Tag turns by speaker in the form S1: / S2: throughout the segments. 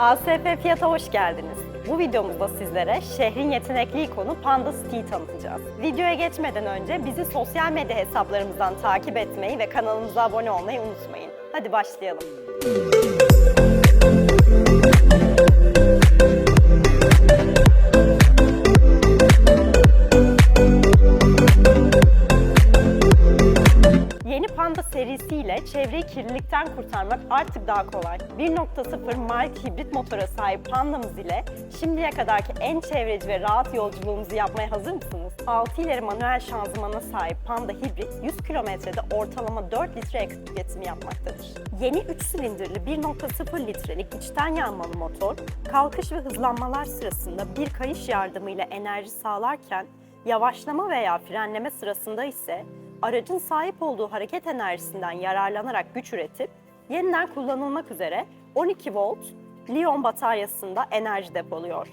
S1: ASF Fiyat'a hoş geldiniz. Bu videomuzda sizlere şehrin yetenekli ikonu Panda City'yi tanıtacağız. Videoya geçmeden önce bizi sosyal medya hesaplarımızdan takip etmeyi ve kanalımıza abone olmayı unutmayın. Hadi başlayalım. Panda serisiyle çevreyi kirlilikten kurtarmak artık daha kolay. 1.0 mild hibrit motora sahip Panda'mız ile şimdiye kadarki en çevreci ve rahat yolculuğumuzu yapmaya hazır mısınız? 6 ileri manuel şanzımana sahip Panda hibrit 100 kilometrede ortalama 4 litre yakıt tüketimi yapmaktadır. Yeni 3 silindirli 1.0 litrelik içten yanmalı motor, kalkış ve hızlanmalar sırasında bir kayış yardımıyla enerji sağlarken, yavaşlama veya frenleme sırasında ise aracın sahip olduğu hareket enerjisinden yararlanarak güç üretip yeniden kullanılmak üzere 12 volt Li-ion bataryasında enerji depoluyor.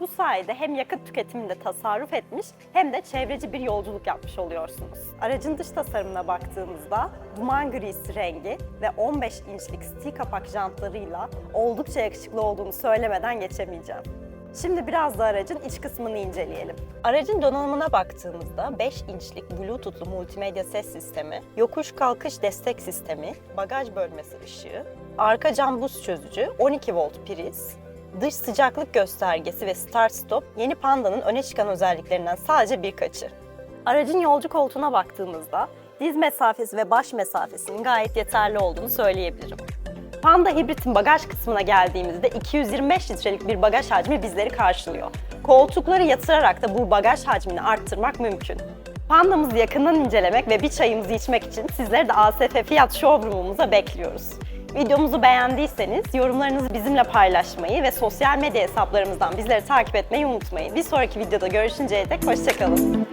S1: Bu sayede hem yakıt tüketiminde tasarruf etmiş hem de çevreci bir yolculuk yapmış oluyorsunuz. Aracın dış tasarımına baktığımızda duman grisi rengi ve 15 inçlik stil kapak jantlarıyla oldukça yakışıklı olduğunu söylemeden geçemeyeceğim. Şimdi biraz da aracın iç kısmını inceleyelim. Aracın donanımına baktığımızda 5 inçlik Bluetooth'lu multimedya ses sistemi, yokuş kalkış destek sistemi, bagaj bölmesi ışığı, arka cam buz çözücü, 12 volt priz, dış sıcaklık göstergesi ve start stop yeni Panda'nın öne çıkan özelliklerinden sadece birkaçı. Aracın yolcu koltuğuna baktığımızda diz mesafesi ve baş mesafesinin gayet yeterli olduğunu söyleyebilirim. Panda Hibrit'in bagaj kısmına geldiğimizde 225 litrelik bir bagaj hacmi bizleri karşılıyor. Koltukları yatırarak da bu bagaj hacmini arttırmak mümkün. Panda'mızı yakından incelemek ve bir çayımızı içmek için sizleri de ASF Fiyat Showroom'umuza bekliyoruz. Videomuzu beğendiyseniz yorumlarınızı bizimle paylaşmayı ve sosyal medya hesaplarımızdan bizleri takip etmeyi unutmayın. Bir sonraki videoda görüşünceye dek hoşçakalın.